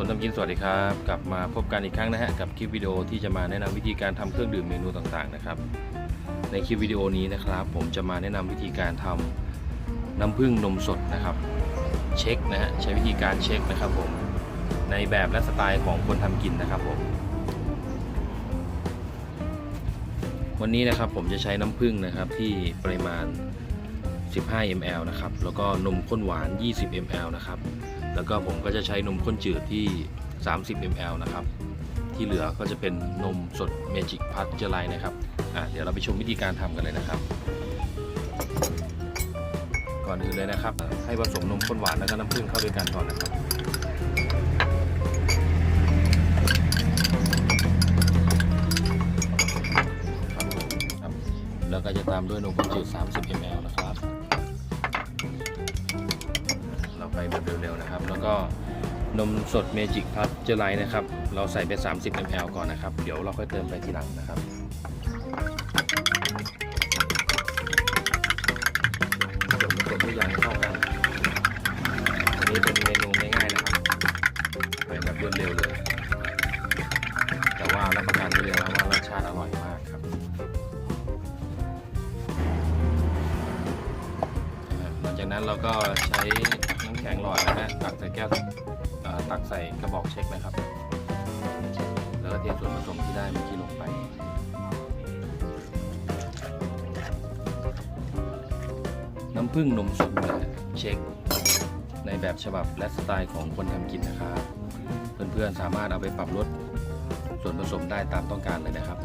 คนทำกินสวัสดีครับ กลับมาพบกันอีกครั้งนะฮะกับคลิปวิดีโอที่จะมาแนะนำวิธีการทำเครื่องดื่มเมนูต่างๆนะครับ ในคลิปวิดีโอนี้นะครับ ผมจะมาแนะนำวิธีการทำน้ำผึ้งนมสดนะครับ เช็คนะฮะใช้วิธีการเช็คนะครับผมในแบบและสไตล์ของคนทำกินนะครับผมวันนี้นะครับผมจะใช้น้ำผึ้งนะครับที่ปริมาณ 15 ml นะครับแล้วก็นมข้นหวาน 20 ml นะครับ แล้วก็ผมก็จะใช้นมข้นจืดที่ 30 ml นะครับ ที่เหลือก็จะเป็นนมสดเมจิกพัทเจอไลน์นะครับอะเดี๋ยวเราไปชมวิธีการทำกันเลยนะครับ ก่อนอื่นเลยนะครับ ให้ผสมนมข้นหวานแล้วก็น้ำผึ้งเข้าด้วยกันก่อนนะครับครับครับแล้วก็จะตามด้วยนมข้นจืด 30 ml นะครับ ไปแบบเร็วๆนะครับ แล้วก็นมสดเมจิกพัทเจอร์ไลนะครับ เราใส่ไป 30 ml ก่อนนะครับ เดี๋ยวเราค่อยเติมไปทีหลังนะครับผสมผสมทุกอย่างเข้ากันอันนี้เป็นเมนูง่ายๆนะครับไปแบบรวดเร็วเลย แต่ว่ารับประกันได้เลยว่ารสชาติอร่อยมากครับหลังจากนั้นเราก็ใช้ ตักใส่แก้วตักใส่กระบอกเช็คนะครับ แล้วก็เทส่วนผสมที่ได้เมื่อกี้ลงไปน้ำผึ้งนมสดเช็ค ในแบบฉบับและสไตล์ของคนทำกินนะครับ เพื่อนๆสามารถเอาไปปรับลดส่วนผสมได้ตามต้องการเลยนะครับ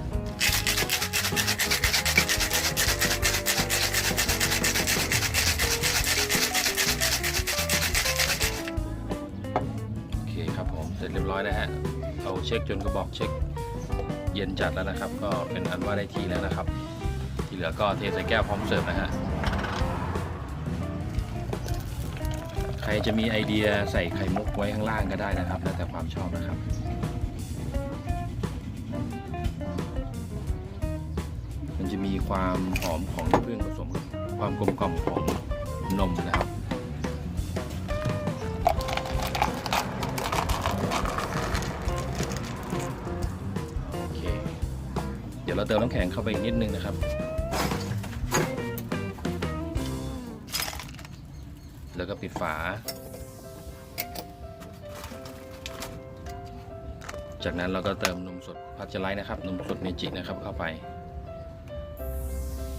โอเคครับผมเส ร้อยนะฮะเราเช็คจนกระบอกเช็คเย็นจัดแล้วนะครับ ก็เป็นอันว่าได้ทีแล้วนะครับ ที่เหลือก็เทใส่แก้วพร้อมเสิร์ฟนะฮะใครจะมีไอเดียใส่ไข่มุกไว้ข้างล่างก็ได้นะครับ แล้วแต่ความชอบนะครับมันจะมีความหอมของน้ำผึ้งผสมกับความกลมกล่อมของนมนะครับ ดี๋ยวเราเติมน้ำแข็งเข้าไปอีกนิดนึงนะครับ แล้วก็ปิดฝา จากนั้นเราก็เติมนมสดพัชรไลท์นะครับ นมสดเมจินะครับเข้าไป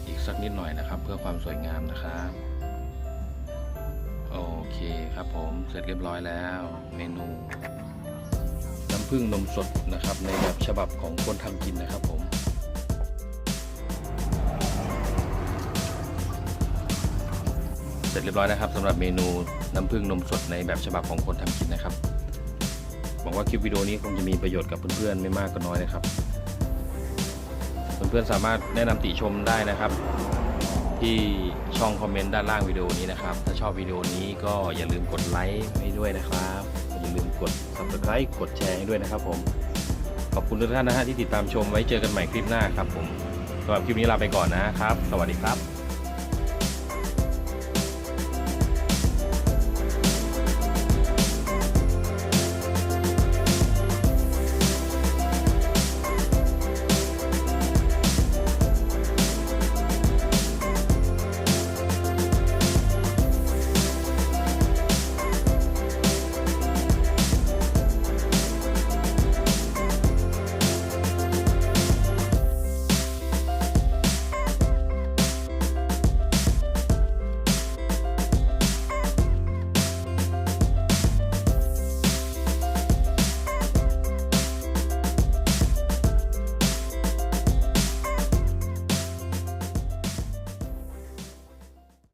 อีกสักนิดหน่อยนะครับ เพื่อความสวยงามนะครับโอเคครับผมเสร็จเรียบร้อยแล้ว เมนูน้ำผึ้งนมสดนะครับในแบบฉบับของคนทำกินนะครับผม สร็จเรียบร้อยนะครับสำหรับเมนูน้ำผึ้งนมสดในแบบฉบับของคนทำกินนะครับหวังว่าคลิปวิดีโอนี้คงจะมีประโยชน์กับเพื่อนๆไม่มากก็น้อยนะครับ เพื่อนๆสามารถแนะนำติชมได้นะครับ ที่ช่องคอมเมนต์ด้านล่างวิดีโอนี้นะครับ ถ้าชอบวิดีโอนี้ก็อย่าลืมกดไลค์ให้ด้วยนะครับอย่าลืมกด subscribe กดแชร์ให้ด้วยนะครับ ผมขอบคุณทุกท่านนะฮะที่ติดตามชมไว้เจอกันใหม่คลิปหน้าครับผมสำหรับคลิปนี้ลาไปก่อนนะครับ สวัสดีครับ